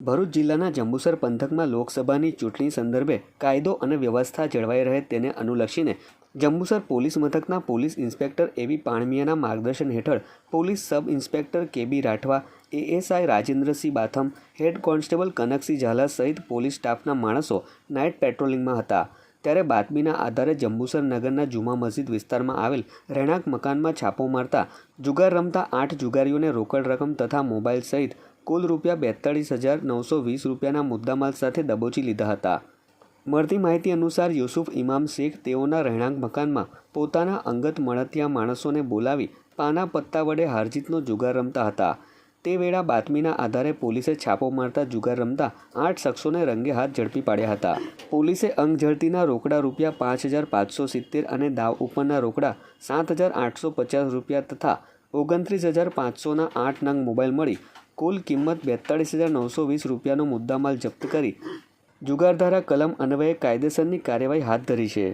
ભરૂચ જિલ્લાના જંબુસર પંથકમાં લોકસભાની ચૂંટણી સંદર્ભે કાયદો અને વ્યવસ્થા જળવાઈ રહે તેને અનુલક્ષીને જંબુસર પોલીસ મથકના પોલીસ ઇન્સ્પેક્ટર એવી પાણમિયાના માર્ગદર્શન હેઠળ police sub inspector K B Rathva, ASI Rajendrasinh Batham, head constable Kanaksinh Zala સહિત પોલીસ સ્ટાફના માણસો નાઇટ પેટ્રોલિંગમાં હતા. ત્યારે બાતમીના આધારે જંબુસર નગરના જુમા મસ્જિદ વિસ્તારમાં આવેલ રહેણાંક મકાનમાં છાપો મારતા જુગાર રમતા આઠ જુગારીઓને રોકડ રકમ તથા મોબાઈલ સહિત કુલ રૂપિયા બેતાળીસ હજાર નવસો વીસ રૂપિયાના મુદ્દામાલ સાથે દબોચી લીધા હતા. મળતી માહિતી અનુસાર યુસુફ ઇમામ શેખ તેઓના રહેણાંક મકાનમાં પોતાના અંગત મળતિયા માણસોને બોલાવી પાના પત્તા વડે હારજીતનો જુગાર રમતા હતા. તે વેળા બાતમીના આધારે પોલીસે છાપો મારતા જુગાર રમતા આઠ શખ્સોને રંગે હાથ ઝડપી પાડ્યા હતા. પોલીસે અંગ ઝડતીના રોકડા રૂપિયા પાંચ હજાર પાંચસો સિત્તેર અને દાવ ઉપરના રોકડા સાત હજાર આઠસો પચાસ રૂપિયા તથા ઓગણત્રીસ હજાર પાંચસોના આઠ નંગ મોબાઈલ મળી કુલ કિંમત બેતાળીસ હજાર નવસો વીસ રૂપિયાનો મુદ્દામાલ જપ્ત કરી જુગારધારા કલમ અન્વયે કાયદેસરની કાર્યવાહી હાથ ધરી છે.